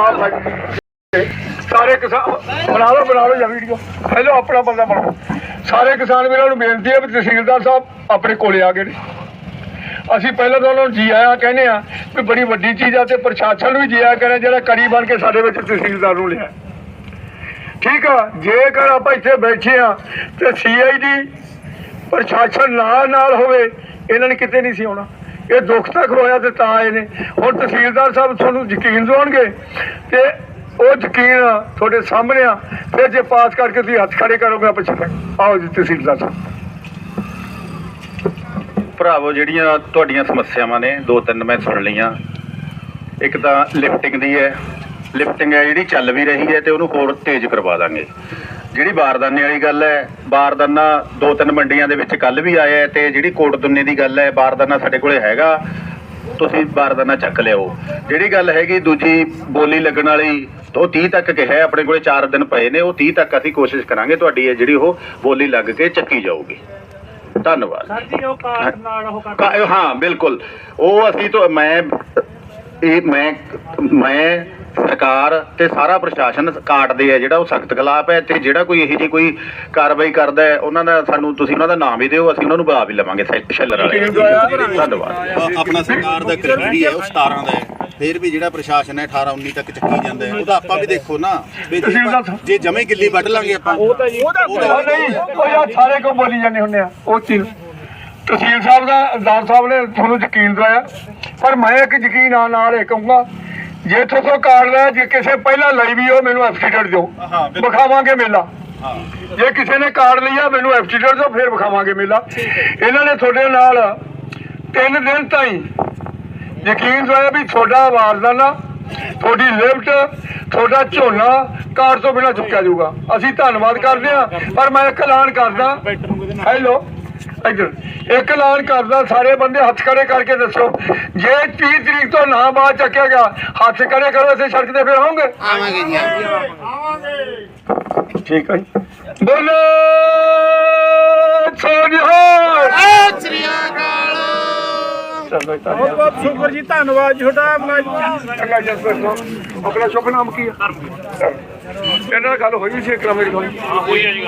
ਆਹ ਭਾਈ ਸਾਰੇ ਕਿਸਾਨ, ਬਣਾ ਲਓ ਬਣਾ ਲਓ ਜਾਂ ਵੀਡੀਓ। ਪਹਿਲਾਂ ਆਪਣਾ ਬੰਦਾ ਬਣਾਓ। ਸਾਰੇ ਕਿਸਾਨ ਵੀਰਾਂ ਨੂੰ ਬੇਨਤੀ ਹੈ ਵੀ ਤਹਿਸੀਲਦਾਰ ਸਾਹਿਬ ਆਪਣੇ ਕੋਲੇ ਆ ਗਏ ਨੇ। ਅਸੀਂ ਪਹਿਲਾਂ ਤਾਂ ਉਹਨਾਂ ਨੂੰ ਜੀ ਆਇਆ ਕਹਿੰਦੇ ਆ ਵੀ ਬੜੀ ਵੱਡੀ ਚੀਜ਼ ਆ ਤੇ ਪ੍ਰਸ਼ਾਸਨ ਵੀ ਜੀ ਆਇਆ ਕਹਿੰਦੇ ਜਿਹੜਾ ਕੜੀ ਬਣ ਕੇ ਸਾਡੇ ਵਿੱਚ ਤਹਿਸੀਲਦਾਰ ਨੂੰ ਲਿਆ। ਠੀਕ ਆ, ਜੇਕਰ ਆਪਾਂ ਇੱਥੇ ਬੈਠੇ ਆ ਤੇ ਸੀਆਈਡੀ ਪ੍ਰਸ਼ਾਸਨ ਨਾਲ ਨਾਲ ਹੋਵੇ, ਇਹਨਾਂ ਨੇ ਕਿਤੇ ਨਹੀਂ ਸੀ ਆਉਣਾ। ਇਹ ਦੁੱਖ ਤੱਕ ਹੋਇਆ ਤੇ ਤਾਂ ਆਏ ਨੇ। ਹੁਣ ਤਹਿਸੀਲਦਾਰ ਸਾਹਿਬ ਤੁਹਾਨੂੰ ਯਕੀਨ ਦਿਵਾਉਣਗੇ ਤੇ ਉਹ ਯਕੀਨ ਤੁਹਾਡੇ ਸਾਹਮਣੇ ਆ, ਫਿਰ ਜੇ ਪਾਸ ਕਰਕੇ ਤੁਸੀਂ ਹੱਥ ਖੜੇ ਕਰੋਗੇ, ਆਪਾਂ ਚੱਲਾਂਗੇ ਆਓ ਜੀ, ਤਹਿਸੀਲਦਾਰ ਸਾਹਿਬ। ਭਰਾਵੋ, ਜਿਹੜੀਆਂ ਤੁਹਾਡੀਆਂ ਸਮੱਸਿਆਵਾਂ ਨੇ, ਦੋ ਤਿੰਨ ਮੈਂ ਸੁਣ ਲਈਆਂ। ਇੱਕ ਤਾਂ ਲਿਫਟਿੰਗ ਦੀ ਹੈ। ਲਿਫਟਿੰਗ ਹੈ ਜਿਹੜੀ ਚੱਲ ਵੀ ਰਹੀ ਹੈ ਤੇ ਉਹਨੂੰ ਹੋਰ ਤੇਜ਼ ਕਰਵਾ ਦਾਂਗੇ। ਜਿਹੜੀ ਬਾਰਦਾਨੇ ਵਾਲੀ ਗੱਲ ਹੈ ਬਾਰਦਾਨਾ ਦੋ ਤਿੰਨ ਮੰਡੀਆਂ ਦੇ ਵਿੱਚ ਕੱਲ ਵੀ ਆਇਆ ਤੇ ਜਿਹੜੀ ਕੋਟ ਦੁੰਨੇ ਦੀ ਗੱਲ ਹੈ ਬਾਰਦਾਨਾ ਸਾਡੇ ਕੋਲੇ ਹੈਗਾ ਤੁਸੀਂ ਬਾਰਦਾਨਾ ਚੱਕ ਲਿਓ ਜਿਹੜੀ ਗੱਲ ਹੈਗੀ ਦੂਜੀ ਬੋਲੀ ਲੱਗਣ ਵਾਲੀ ਉਹ 30 ਤੱਕ ਕਿਹਾ ਹੈ, ਆਪਣੇ ਕੋਲੇ 4 ਦਿਨ ਪਏ ਨੇ ਉਹ 30 ਤੱਕ ਅਸੀਂ ਕੋਸ਼ਿਸ਼ ਕਰਾਂਗੇ ਤੁਹਾਡੀ ਇਹ ਜਿਹੜੀ ਉਹ ਬੋਲੀ ਲੱਗ ਕੇ ਚੱਕੀ ਜਾਊਗੀ। ਧੰਨਵਾਦ। ਸਰ ਜੀ ਉਹ ਕਾਰਡ ਨਾਲ ਉਹ ਕਰ ਹਾਂ ਬਿਲਕੁਲ। ਉਹ ਅਸੀਂ ਤੋਂ ਮੈਂ ਇਹ ਮੈਂ ਮੈਂ ਸਰਕਾਰ ਤੇ ਸਾਰਾ ਪ੍ਰਸ਼ਾਸਨ ਕਾਟਦੇ ਆ ਜਿਹੜਾ ਉਹ ਸਖਤ ਖਿਲਾਫ ਹੈ ਤੇ ਜਿਹੜਾ ਕੋਈ ਇਹੋ ਜਿਹੀ ਕੋਈ ਕਾਰਵਾਈ ਕਰਦਾ ਹੈ ਉਹਨਾਂ ਦਾ ਸਾਨੂੰ ਤੁਸੀਂ ਉਹਨਾਂ ਦਾ ਨਾਮ ਵੀ ਦਿਓ ਅਸੀਂ ਉਹਨਾਂ ਨੂੰ ਬੁਲਾ ਵੀ ਲਵਾਂਗੇ ਸ਼ੈਲਰ ਵਾਲੇ। ਧੰਨਵਾਦ। ਆਪਣਾ ਸਰਕਾਰ ਦਾ ਕ੍ਰਿਟਰੀ ਹੈ ਉਹ 17 ਦਾ ਹੈ। ਫਿਰ ਵੀ ਜਿਹੜਾ ਪ੍ਰਸ਼ਾਸਨ ਹੈ 18 19 ਤੱਕ ਚੱਕੀ ਜਾਂਦਾ ਹੈ। ਉਹਦਾ ਆਪਾਂ ਵੀ ਦੇਖੋ ਨਾ ਜੇ ਜਮੇ ਗਿੱਲੀ ਵੱਢ ਲਾਂਗੇ ਆਪਾਂ। ਉਹ ਤਾਂ ਜੀ ਉਹ ਨਹੀਂ ਉਹ ਯਾਰ ਸਾਰੇ ਕੋ ਬੋਲੀ ਜਾਂਦੇ ਹੁੰਦੇ ਆ? ਉਹ ਚੀਜ਼। ਤਹਿਸੀਲ ਸਾਹਿਬ ਦਾ ਦਾਰ ਸਾਹਿਬ ਨੇ ਤੁਹਾਨੂੰ ਯਕੀਨ ਦਵਾਇਆ। ਪਰ ਮੈਂ ਇੱਕ ਯਕੀਨ ਆ ਨਾਲ ਇਹ ਕਹੂੰਗਾ ਜੇ ਤੁਹਾਡੇ ਕਾਰਡ ਲੈ ਜੇ ਕਿਸੇ ਪਹਿਲਾਂ ਲਈ ਵੀ ਉਹ ਮੈਨੂੰ ਐਫਸੀਡੈਂਟ ਦਿਓ। ਵਿਖਾਵਾਂਗੇ ਮੇਲਾ। ਜੇ ਕਿਸੇ ਨੇ ਕਾਰਡ ਲਿਆ ਮੈਨੂੰ ਐਫਸੀਡੈਂਟ ਦਿਓ ਫਿਰ ਵਿਖਾਵਾਂਗੇ ਮੇਲਾ। ਇਹਨਾਂ ਨੇ ਤੁਹਾਡੇ ਨਾਲ ਤਿੰਨ ਦਿਨ ਤਾਈਂ ਯਕੀਨ ਦਵਾਇਆ ਵੀ ਤੁਹਾਡਾ ਵਾਰਦਾਨਾ ਤੁਹਾਡੀ ਲਿਫਟ ਤੁਹਾਡਾ ਝੋਨਾ ਕਾਰਡ ਤੋਂ ਬਿਨਾਂ ਚੁੱਕਿਆ ਜਾਊਗਾ। ਅਸੀਂ ਧੰਨਵਾਦ ਕਰਦੇ ਹਾਂ ਪਰ ਮੈਂ ਇੱਕ ਐਲਾਨ ਕਰਦਾ। ਹੈਲੋ ਇੱਧਰ ਇੱਕ ਐਲਾਨ ਕਰਦਾ ਸਾਰੇ ਬੰਦੇ ਹੱਥ ਖੜੇ ਕਰਕੇ ਦੱਸੋ। ਜੇ 30 ਤਰੀਕ ਤੋਂ ਨਾ ਬਾਅਦ ਚੱਕਿਆ ਗਿਆ ਹੱਥ ਖੜੇ ਕਰੋ ਅਸੀਂ ਸੜਕ ਤੇ ਫਿਰ ਆਉਂਗੇ ਆਵਾਂਗੇ ਜੀ ਠੀਕ ਹੈ ਬੋਲੇ! ਚਲੋ ਜੀ, ਬਹੁਤ ਬਹੁਤ ਸ਼ੁਕਰ ਜੀ ਧੰਨਵਾਦ ਜੀ ਤੁਹਾਡਾ ਮੁਲਾਜ਼ਮਾਂ ਚੰਗਾ ਜੀ ਦੱਸੋ ਆਪਣਾ ਸ਼ੁਭ ਨਾਮ ਕੀ ਹੈ? ਇਹਨਾਂ ਨਾਲ ਗੱਲ ਹੋਈ ਸੀ ਇੱਕ ਵਾਰ ਮੇਰੀ ਹੋਈ ਹੋਈ ਹੈ ਜੀ